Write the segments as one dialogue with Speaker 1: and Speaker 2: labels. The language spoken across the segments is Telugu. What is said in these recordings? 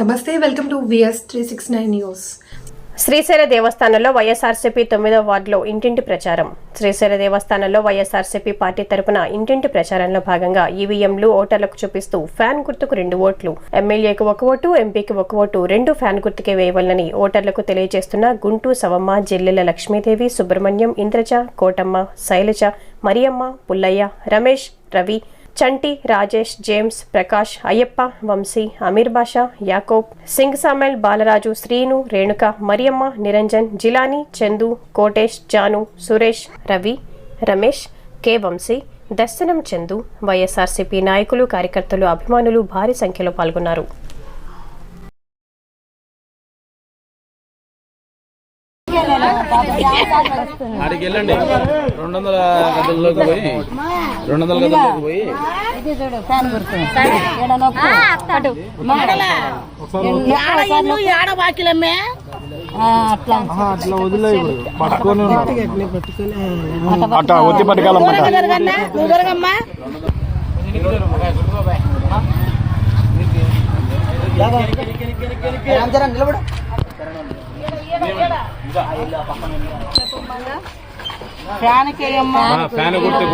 Speaker 1: నమస్తే welcome to V S three six nine news
Speaker 2: Srisaila దేవస్థానంలో వైఎస్ఆర్సీపీ తొమ్మిదో వార్డులో ఇంటింటి ప్రచారం. శ్రీశైల దేవస్థానంలో వైఎస్ఆర్సీపీ పార్టీ తరపున ఇంటింటి ప్రచారంలో భాగంగా ఈవీఎంలు ఓటర్లకు చూపిస్తూ ఫ్యాన్ గుర్తుకు రెండు ఓట్లు. ఎమ్మెల్యేకు ఒక ఓటు ఎంపీకి ఒక ఓటు రెండు ఫ్యాన్ గుర్తుకే వేయవలనని ఓటర్లకు తెలియజేస్తున్న గుంటూ Savamma Jillela Lakshmidevi Subrahmanyam Indraja Kotamma Sailaja Mariyamma Pullaiah Ramesh Ravi Chanti Rajesh James Prakash Ayyappa Vamsi Ameer Basha Yakob Singh Samel Balaraju Srinu Renuka Mariyamma Niranjan Jilani Chandu Kotesh Janu Suresh Ravi Ramesh K Vamsi Darshanam Chandu YSRCP నాయకులు కార్యకర్తలు అభిమానులు భారీ సంఖ్యలో పాల్గొన్నారు.
Speaker 3: ఆడికి వెళ్ళండి రెండు వందల గదుల్లోకి పోయి రెండు వందల గదుల్లోకి పోయి.
Speaker 4: అట్లా వదిలే పట్టుకొని అట్లా ఒత్తి పట్టుకోవాలన్నమాట
Speaker 3: ఆ, ఫ్యాన్ గుర్తు?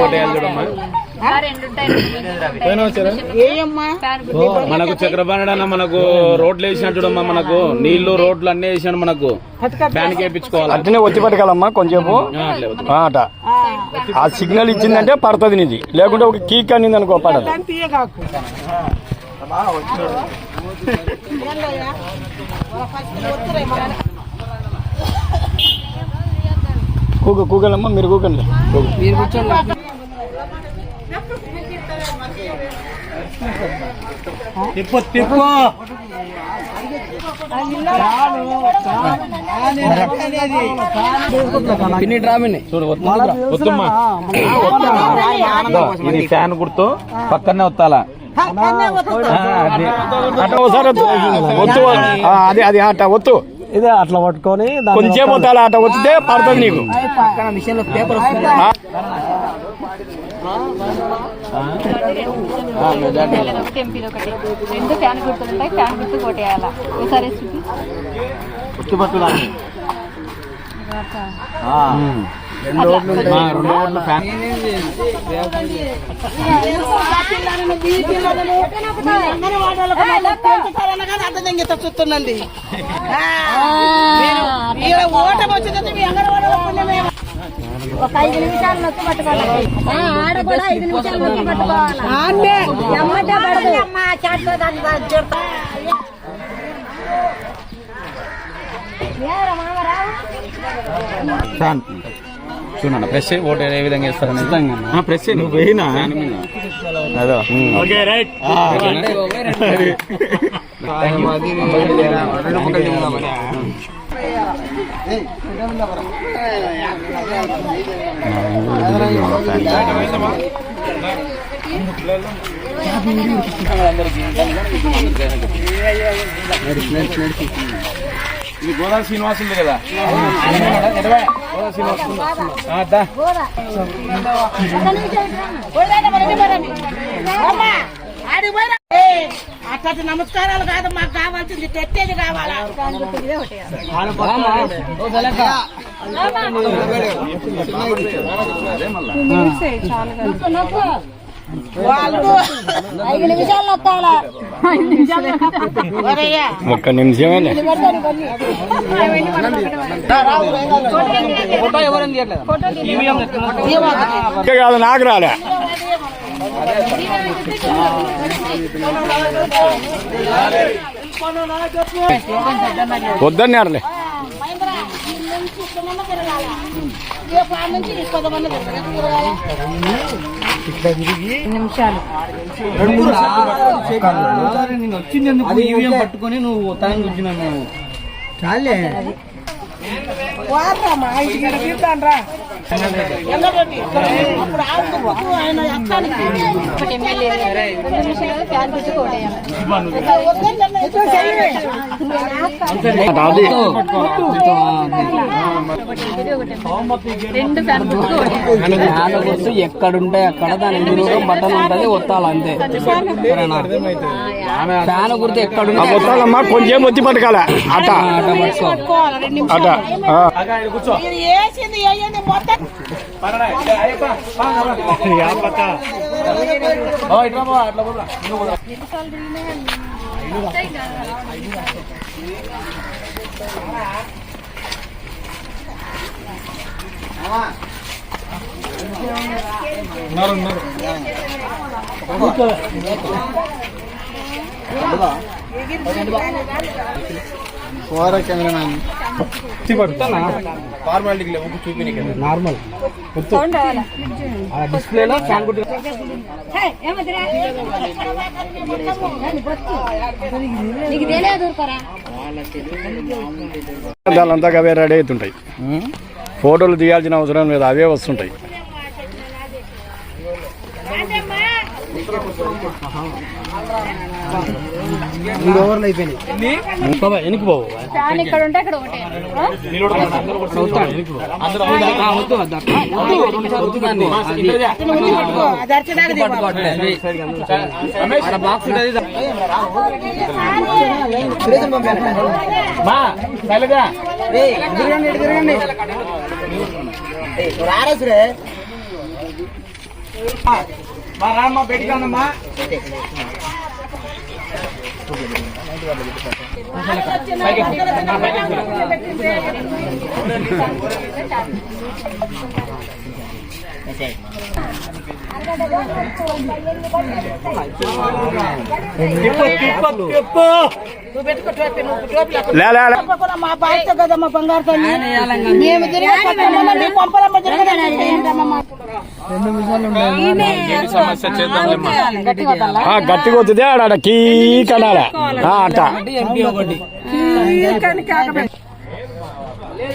Speaker 3: మనకు చక్రపాణి అన్న మనకు రోడ్లు వేసినట్టు చూడమ్మా మనకు నీళ్ళు రోడ్లు అన్ని వేసాడు మనకు ఫ్యాన్ వేయించుకోవాలి
Speaker 4: అట్లనే ఒత్తి పట్టుకోవాలమ్మా కొంచెంసేపు అట ఆ సిగ్నల్ ఇచ్చిందంటే పడుతుంది నీది లేకుంటే ఒక కీక్ అనింది అనుకో పడదు కూక కూకలమ్మా మీరు కూకండి తిప్పు తిప్పు.
Speaker 3: పిన్ని డ్రామిని చూడు వద్దు. వద్దమ్మా. ఇదో, ఫ్యాన్ గుర్తు. పక్కనే
Speaker 4: ఒకసారి ఒత్తు. ఒత్తు ఆ, అది. అది అట్ట ఒత్తు.
Speaker 5: ఇదే అట్లా పట్టుకొని
Speaker 4: కొంచెం ఒత్తాలి అట్ట ఒత్తితే పడుతుంది నీకు. ఆ,
Speaker 6: ఎంపీలు ఒకటి రెండు ఫ్యాన్ గుర్తులు ఉంటాయి ఫ్యాన్ గుర్తు కొట్టేయాల ఒకసారి చూపి
Speaker 3: రెండు రోడ్లు ఫ్యాన్.
Speaker 7: చూస్తుందండి ఓటమి వచ్చిందంటే మీ అంగన్వాడీలో పుణ్యమే
Speaker 6: ఒక ఐదు నిమిషాలు నొక్కి పట్టుకోవాలి. ఆడ కూడా ఐదు నిమిషాలు నొక్కి పట్టుకోవాలి. ఎమ్మటే పడదు. ఏరా మామరావు?
Speaker 3: ఫ్యాన్ చూడండి ప్రెస్ చేయి ఓటు ఏ విధంగా వేస్తారని ప్రెస్ చేయి నువ్వు పోయినా అదో
Speaker 4: ఓకే రైట్
Speaker 3: ఇది గోదావరి శ్రీనివాస్ ఉంది కదా
Speaker 7: అట్లాంటి నమస్కారాలు కాదు మాకు కావాల్సింది తెచ్చేది కావాలా. ఒరేయ్యా,
Speaker 4: ఒక్క నిమిషమే కాదు నాకు రాలే. వద్దన్నారులే.
Speaker 5: నేను వచ్చింది ఎందుకు? ఈవీఎం పట్టుకొని నువ్వు తాను కూర్చున్నాను చాలే.
Speaker 7: వారమ్మా ఇక్కడ తీద్దాం రా ఎండబెట్టి అప్పుడు ఆడుతూ ఆయన ఎత్తానికి
Speaker 6: ఒకటి ఎమ్మెల్యే రెండు నిమిషాలు ఫ్యాన్ గుర్తుకు ఓటేయాలి. రెండు ఫ్యాన్ గుర్తుకు ఓటేయాలి.
Speaker 5: ఎక్కడుంటే అక్కడ దాని ఎదురుగా బట్టలు ఉంటది ఒత్తాలి అంతే. ఫ్యాన్ గుర్తు ఎక్కడ
Speaker 4: కొంచెం ఒత్తి పట్టుకాల అట
Speaker 7: పట్టుకోవాలి? రెండు
Speaker 4: అట
Speaker 7: ఇది వేసింది వేయండి మొత్తం.
Speaker 5: నార్మల్
Speaker 6: సౌండ్
Speaker 5: డిస్ప్లేలో ఫ్యాన్
Speaker 6: బొత్తు. నీకు తెలియదు ఊరుకోరా
Speaker 4: దానింతా అవే రెడీ అవుతుంటాయి. ఫోటోలు తీయాల్సిన అవసరం లేదు అవే వస్తుంటాయి.
Speaker 5: ఓవర్లు అయిపోయినాయి. ఎనికి పోవు.
Speaker 6: ఫ్యాన్ ఇక్కడ ఉంటే అక్కడ ఓటేయాలి ఆ?
Speaker 5: వద్దు వద్దు వద్దు. దాన్ని
Speaker 7: అది Thank you.
Speaker 5: మా బాధ్యత బాక్స్ ఉంటుంది
Speaker 7: నువ్వు మేము టోపీ, నువ్వు టోపీ లేకుండా.
Speaker 4: లే
Speaker 7: మా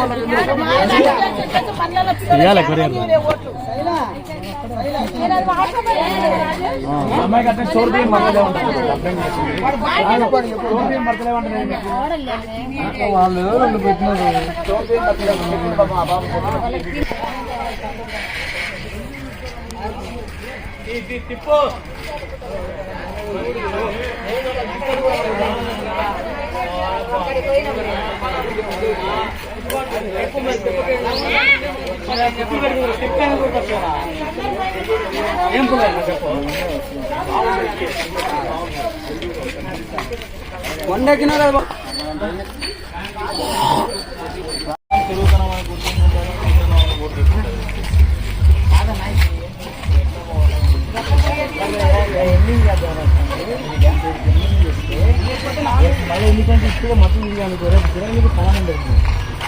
Speaker 7: కొరియర్ కదమ్మా బంగారు చోరు మేము తిరగకపోతామా మీ కొంపలమ్మ తిరగదండి ఏంటమ్మా మాకు?
Speaker 4: ఆ, గట్టిగా వద్దుదే ఆ, అట
Speaker 5: ఎంపీ ఒకటి
Speaker 4: తీసినాం. ఇయ్యాల కొరియర్.
Speaker 5: వాళ్ళు రెండు పెట్టినారు వండెక్కినా కదా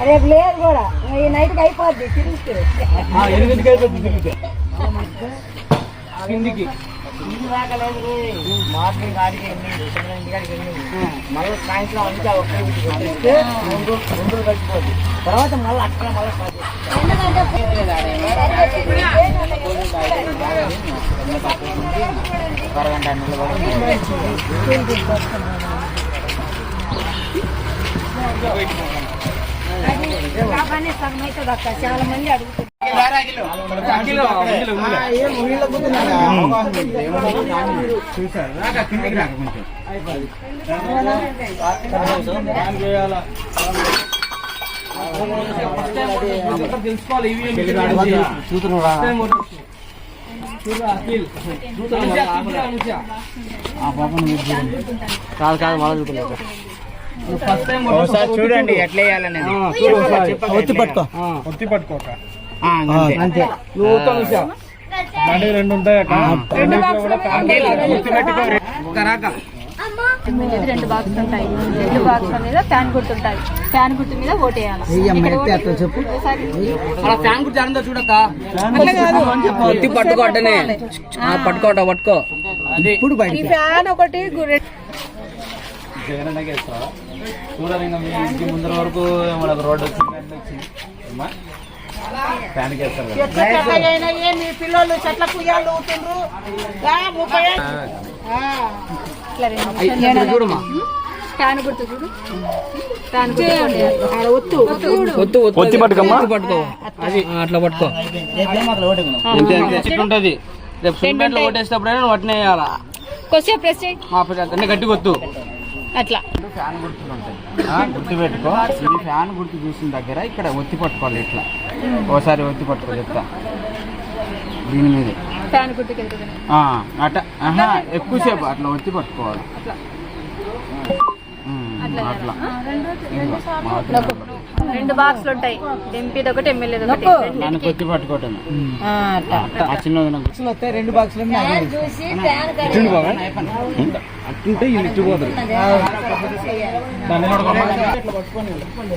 Speaker 6: రేపు లేదు కూడా ఈ నైట్కి అయిపోద్ది తిరిగితే
Speaker 5: ఎనిమిదికి అయిపోతుంది తిరిగితే కిందికి
Speaker 7: మళ్ళీ సాయంత్రం అంతా ఒకే పెట్టిస్తే రెండు రెండు కట్టిపోద్ది తర్వాత మళ్ళీ అక్కడ మళ్ళీ
Speaker 6: సగం అవుతుంది అక్క. చాలా మంది అడుగుతారు
Speaker 5: తెలుసుకోవాలి ఇవి కాదు కాదు మళ్ళీ చూడలేదు ఫస్ట్ టైం
Speaker 8: చూడండి ఎట్లా వేయాలనేది.
Speaker 5: ఒత్తి పట్టుకో. ఒత్తి పట్టుకోక. అంతే. రెండు ఉంటాయి
Speaker 6: బాక్స్ ఉంటాయి. రెండు బాక్స్ మీద ఫ్యాన్ ఫ్యాన్ గుర్తు మీద ఓటేయాలి
Speaker 5: చెప్పు.
Speaker 6: ఒకసారి.
Speaker 5: అలా ఫ్యాన్ గుర్తు జారిందో చూడక్క? ఒత్తి పట్టుకో అట్టనే. ఆ, పట్టుకోట పట్టుకో ఇప్పుడు
Speaker 7: ఫ్యాన్ ఒకటి
Speaker 3: చూడాలి ఇంకా మీ ఇంటి ముందర వరకు మనకు రోడ్డు వచ్చింది అన్నీ వచ్చింది. అమ్మా ఫ్యాన్కి వేస్తారు కదా.
Speaker 7: ఎట్లా చెట్ల అయినాయి మీ పిల్లలు చెట్ల కుయ్యాలు ఊతుండ్రు. ఆ, ముప్పై ఏళ్ళు. ఆ.
Speaker 6: ఫ్యాన్ గుర్తు చూడు. ఫ్యాన్ గుర్తు
Speaker 4: ఒత్తి. పట్టుకమ్మా?
Speaker 5: అట్లా. పట్టుకో. అంతే అంతే చెట్టు ఉంటది. రేపు సిమెంట్లో ఓటేసేటప్పుడైనా నువ్వు అట్నే వేయాలా?
Speaker 6: కొద్దిసేపు ప్రెస్ చేయి.
Speaker 5: అన్నీ గట్టి కొత్తు
Speaker 6: అట్లా
Speaker 3: ఫ్యాన్ గుర్తులు ఉంటాయి ఆ, గుర్తు పెట్టుకో ఈ ఫ్యాన్ గుర్తు చూసిన దగ్గర ఇక్కడ ఒత్తి పట్టుకోవాలి ఇట్లా ఓసారి ఒత్తి పట్టుకో చెప్తా దీని మీదే
Speaker 6: ఫ్యాన్ గుర్తుకి వెళ్తుంది
Speaker 3: ఆ, అట ఆహా ఎక్కువసేపు అట్లా ఒత్తి పట్టుకోవాలి అట్లా అట్లా.
Speaker 6: రెండు బాక్స్లు ఉంటాయి ఎంపీది ఒకటి ఎమ్మెల్యే ఒకటి
Speaker 3: దాన్ని కొత్తి పట్టుకోవటం ఆ చిన్నది
Speaker 5: రెండు బాక్సులు అట్టుంటే వీళ్ళు ఇచ్చిపోతారు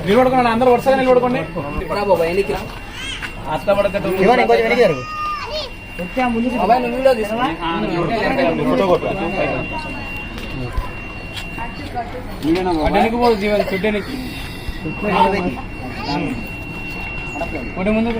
Speaker 5: నిలబడుకోండి అందరూ వరుసగా నిలబడుకోండి. అత్త పడకట్టు అడ్డానికి పోదు చుట్టానికి. ఒకటి ముందు